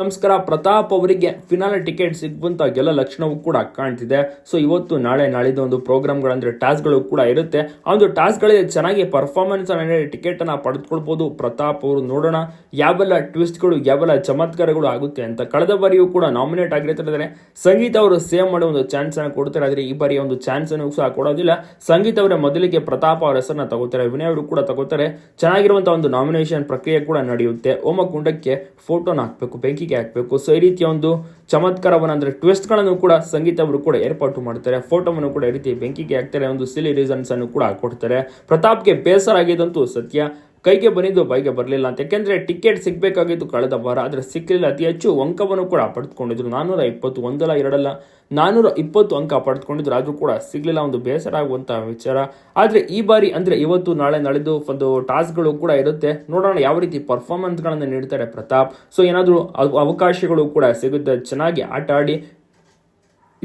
ನಮಸ್ಕಾರ, ಪ್ರತಾಪ್ ಅವರಿಗೆ finale ticket ಸಿಗುವಂತ ಎಲ್ಲ ಲಕ್ಷಣವೂ ಕೂಡ ಕಾಣ್ತಿದೆ. ಸೊ ಇವತ್ತು ನಾಳೆ ನಾಳಿದ ಒಂದು ಪ್ರೋಗ್ರಾಮ್ಗಳಂದ್ರೆ ಟಾಸ್ಕ್ಗಳು ಕೂಡ ಇರುತ್ತೆ. ಆ ಒಂದು ಟಾಸ್ಕ್ಗಳಿಗೆ ಚೆನ್ನಾಗಿ ಪರ್ಫಾರ್ಮೆನ್ಸ್ ಟಿಕೆಟ್ ಅನ್ನ ಪಡೆದುಕೊಳ್ಬಹುದು ಪ್ರತಾಪ್ ಅವರು ನೋಡೋಣ. ಯಾವೆಲ್ಲ ಟ್ವಿಸ್ಟ್ಗಳು ಯಾವೆಲ್ಲ ಚಮತ್ಕಾರಗಳು ಆಗುತ್ತೆ ಅಂತ ಕಳೆದ ಬಾರಿಯೂ ಕೂಡ ನಾಮಿನೇಟ್ ಆಗಿರ್ತಾರೆ. ಸಂಗೀತ ಅವರು ಸೇವ್ ಮಾಡೋ ಒಂದು ಚಾನ್ಸ್ ಅನ್ನ ಕೊಡ್ತಾರೆ. ಆದರೆ ಈ ಬಾರಿ ಒಂದು ಚಾನ್ಸ್ ಅನ್ನು ಸಹ ಕೊಡೋದಿಲ್ಲ. ಸಂಗೀತ ಅವರ ಮೊದಲಿಗೆ ಪ್ರತಾಪ್ ಅವರ ಹೆಸರನ್ನ ತಗೋತಾರೆ. ವಿನಯ್ ಅವರು ಕೂಡ ತಗೋತಾರೆ. ಚೆನ್ನಾಗಿರುವಂತಹ ಒಂದು ನಾಮಿನೇಷನ್ ಪ್ರಕ್ರಿಯೆ ಕೂಡ ನಡೆಯುತ್ತೆ. ಹೋಮಕುಂಡಕ್ಕೆ ಫೋಟೋನ ಹಾಕಬೇಕು. ಬೆಂಕಿಗೆ ಹಾಕಬೇಕು. ಸೊ, ಈ ರೀತಿಯ ಒಂದು ಚಮತ್ಕಾರವನ್ನು ಅಂದರೆ ಟ್ವಿಸ್ಟ್ಗಳನ್ನು ಕೂಡ ಸಂಗೀತ ಅವರು ಕೂಡ ಏರ್ಪಾಟು ಮಾಡ್ತಾರೆ. ಫೋಟೋವನ್ನು ಕೂಡ ಈ ರೀತಿ ಬೆಂಕಿಗೆ ಹಾಕ್ತಾರೆ. ಒಂದು ಸಿಲಿ ರೀಸನ್ಸ್ ಅನ್ನು ಕೂಡ ಕೊಡ್ತಾರೆ ಪ್ರತಾಪ್ಗೆ ಬೇಸರ ಆಗಿದಂತೂ ಸತ್ಯ. ಕೈಗೆ ಬಂದಿದ್ದು ಬೈಗೆ ಬರಲಿಲ್ಲ ಅಂತ. ಯಾಕೆಂದ್ರೆ ಟಿಕೆಟ್ ಸಿಗಬೇಕಾಗಿತ್ತು ಕಳೆದ ವಾರ, ಆದರೆ ಸಿಕ್ಕಲಿಲ್ಲ ಅತಿ ಹೆಚ್ಚು ಅಂಕವನ್ನು ಕೂಡ ಪಡೆದುಕೊಂಡಿದ್ರು. ನಾನ್ನೂರ ಇಪ್ಪತ್ತು ಒಂದಲ್ಲ, ಎರಡಲ್ಲ ನಾನ್ನೂರ ಇಪ್ಪತ್ತು ಅಂಕ ಪಡೆದುಕೊಂಡಿದ್ರು. ಆದರೂ ಕೂಡ ಸಿಗಲಿಲ್ಲ ಒಂದು ಬೇಸರ ಆಗುವಂಥ ವಿಚಾರ. ಆದರೆ ಈ ಬಾರಿ ಅಂದರೆ ಇವತ್ತು, ನಾಳೆ ನಾಳಿದ್ದು ಒಂದು ಟಾಸ್ಕ್ಗಳು ಕೂಡ ಇರುತ್ತೆ. ನೋಡೋಣ ಯಾವ ರೀತಿ ಪರ್ಫಾರ್ಮೆನ್ಸ್ಗಳನ್ನು ನೀಡ್ತಾರೆ ಪ್ರತಾಪ್. ಸೊ ಏನಾದರೂ ಅವಕಾಶಗಳು ಕೂಡ ಸಿಗುತ್ತೆ. ಚೆನ್ನಾಗಿ ಆಟ ಆಡಿ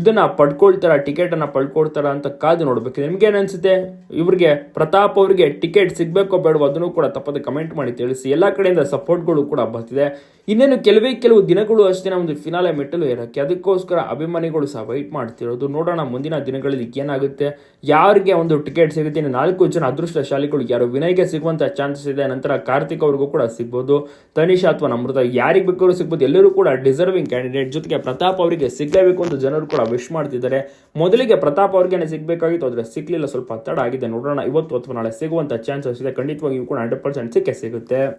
ಇದನ್ನ ಪಡ್ಕೊಳ್ತಾರ ಟಿಕೆಟ್ ಅನ್ನ ಪಡ್ಕೊಳ್ತಾರ ಅಂತ ಕಾದು ನೋಡ್ಬೇಕು. ನಿಮ್ಗೆ ಏನ್ ಅನ್ಸುತ್ತೆ? ಇವ್ರಿಗೆ, ಪ್ರತಾಪ್ ಅವರಿಗೆ ಟಿಕೆಟ್ ಸಿಗಬೇಕೋ ಬೇಡವೋ ಅದನ್ನು ಕೂಡ ತಪ್ಪದೆ ಕಮೆಂಟ್ ಮಾಡಿ ತಿಳಿಸಿ. ಎಲ್ಲಾ ಕಡೆಯಿಂದ ಸಪೋರ್ಟ್ಗಳು ಕೂಡ ಬರ್ತಿದೆ. ಇನ್ನೇನು ಕೆಲವೇ ಕೆಲವು ದಿನಗಳು ಅಷ್ಟೇ ಒಂದು ಫಿನಾಲೆ ಮೆಟ್ಟಲು ಇರಕ್ಕೆ ಅದಕ್ಕೋಸ್ಕರ ಅಭಿಮಾನಿಗಳು ಸಹ ವೈಟ್ ಮಾಡ್ತಿರೋದು. ನೋಡೋಣ ಮುಂದಿನ ದಿನಗಳಲ್ಲಿ ಏನಾಗುತ್ತೆ. ಯಾರಿಗೆ ಒಂದು ಟಿಕೆಟ್ ಸಿಗುತ್ತೆ. ನಾಲ್ಕು ಜನ ಅದೃಷ್ಟಶಾಲಿಗಳು ಯಾರು? ವಿನಯ್ಗೆ ಸಿಗುವಂತ ಚಾನ್ಸಸ್ ಇದೆ. ನಂತರ ಕಾರ್ತಿಕ್ ಅವ್ರಿಗೂ ಕೂಡ ಸಿಗ್ಬೋದು. ತನಿಷಾ ಅಥವಾ ನಮೃತ ಯಾರಿಗೆ ಬೇಕಾದ್ರೂ ಸಿಗ್ಬೋದು. ಎಲ್ಲರೂ ಕೂಡ ಡಿಸರ್ವಿಂಗ್ ಕ್ಯಾಂಡಿಡೇಟ್ ಜೊತೆಗೆ ಪ್ರತಾಪ್ ಅವರಿಗೆ ಸಿಗಲೇಬೇಕು ಅಂತ ಜನರು ಕೂಡ ವಿಶ್ ಮಾಡ್ತಿದ್ದಾರೆ. ಮೊದಲಿಗೆ ಪ್ರತಾಪ್ ಅವ್ರಿಗೆ ಸಿಗಬೇಕಾಗಿತ್ತು, ಆದರೆ ಸಿಕ್ಕಲಿಲ್ಲ ಸ್ವಲ್ಪ ತಡ ಆಗಿದೆ. ನೋಡೋಣ, ಇವತ್ತು ಅಥವಾ ನಾಳೆ ಸಿಗುವಂತ ಚಾನ್ಸಸ್ ಇದೆ. ಖಂಡಿತವಾಗಿಯೂ ಕೂಡ ಹಂಡ್ರೆಡ್ ಪರ್ಸೆಂಟ್ ಸಿಕ್ಕೇ ಸಿಗುತ್ತೆ.